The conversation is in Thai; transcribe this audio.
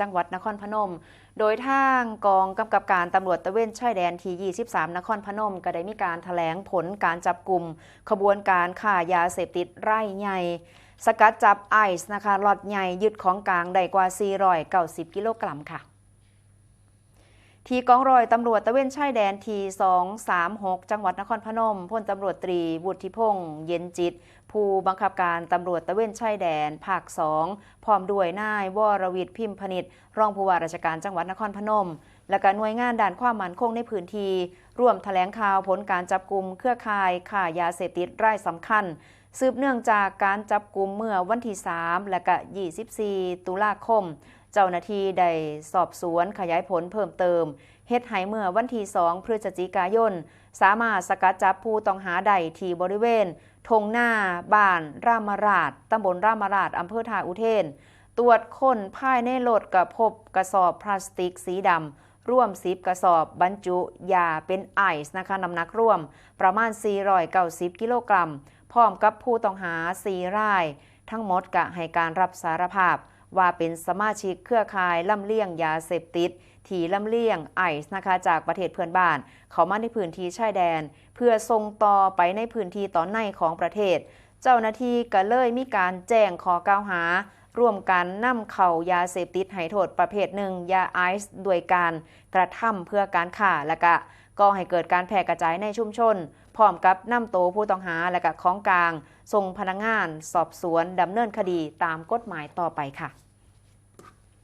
จังหวัดนครพนม โดยทางกองกำกับการตำรวจตะเวนชายแดนที่ 23 นครพนม ก็ได้มีการถแถลงผลการจับกลุ่ม ขบวนการค่ายาเสพติดไร่ใหญ่สกัดจับไอซ์นะคะหลอดใหญ่ยึดของกลางได้กว่า 490 กิโลกรัมค่ะ ที่กองร้อยตำรวจตะเวนชายแดนที236 จังหวัดนครพนมพลตำรวจตรีบุตรทิพงษ์เย็นจิต ผู้บังคับการตำรวจตะเวนชายแดนภาคสองพร้อมด้วยนายวรวิทย์พิมพนิษฐ์รองผู้ว่าราชการจังหวัดนครพนม และก็หน่วยงานด้านความมั่นคงในพื้นที่ร่วมแถลงข่าวผลการจับกลุ่มเครือข่ายข่ายาเสพติดรายสำคัญ สืบเนื่องจากการจับกลุ่มเมื่อวันที่ 3 และก็24 ตุลาคม เจ้าหน้าที่ได้สอบสวนขยายผลเพิ่มเติมเฮ็ดให้เมื่อวันที่ 2 พฤศจิกายน สามารถสกัดจับผู้ต้องหาใดที่บริเวณทงหน้า บ้านรามราชตำบลรามราชอำเภอท่าอุเทน ตรวจค้นภายในรถกับพบกระสอบพลาสติกสีดำร่วมสิบกระสอบบรรจุยาเป็นไอซ์นะคะน้ำหนักร่วม ประมาณ 490 กิโลกรัม พร้อมกับผู้ต้องหา4ราย ทั้งหมดกะให้การรับสารภาพ ว่าเป็นสมาชิกเครือข่ายลำเลียงยาเสพติด ที่ลำเลียงไอซ์นะคะจากประเทศเพื่อนบ้าน เขามาในพื้นที่ชายแดน เพื่อส่งต่อไปในพื้นที่ตอนในของประเทศ เจ้าหน้าที่ก็เลยมีการแจ้งขอกล่าวหา ร่วมกันนำเข้ายาเสพติดให้โทษประเภทหนึ่งยาไอซ์ด้วยการกระทำเพื่อการฆ่าและก็ ก่อให้เกิดการแพร่กระจายในชุมชน พร้อมกับนำตัวผู้ต้องหาและกับของกลาง ส่งพนักงาน สอบสวนดำเนินคดีตามกฎหมายต่อไปค่ะ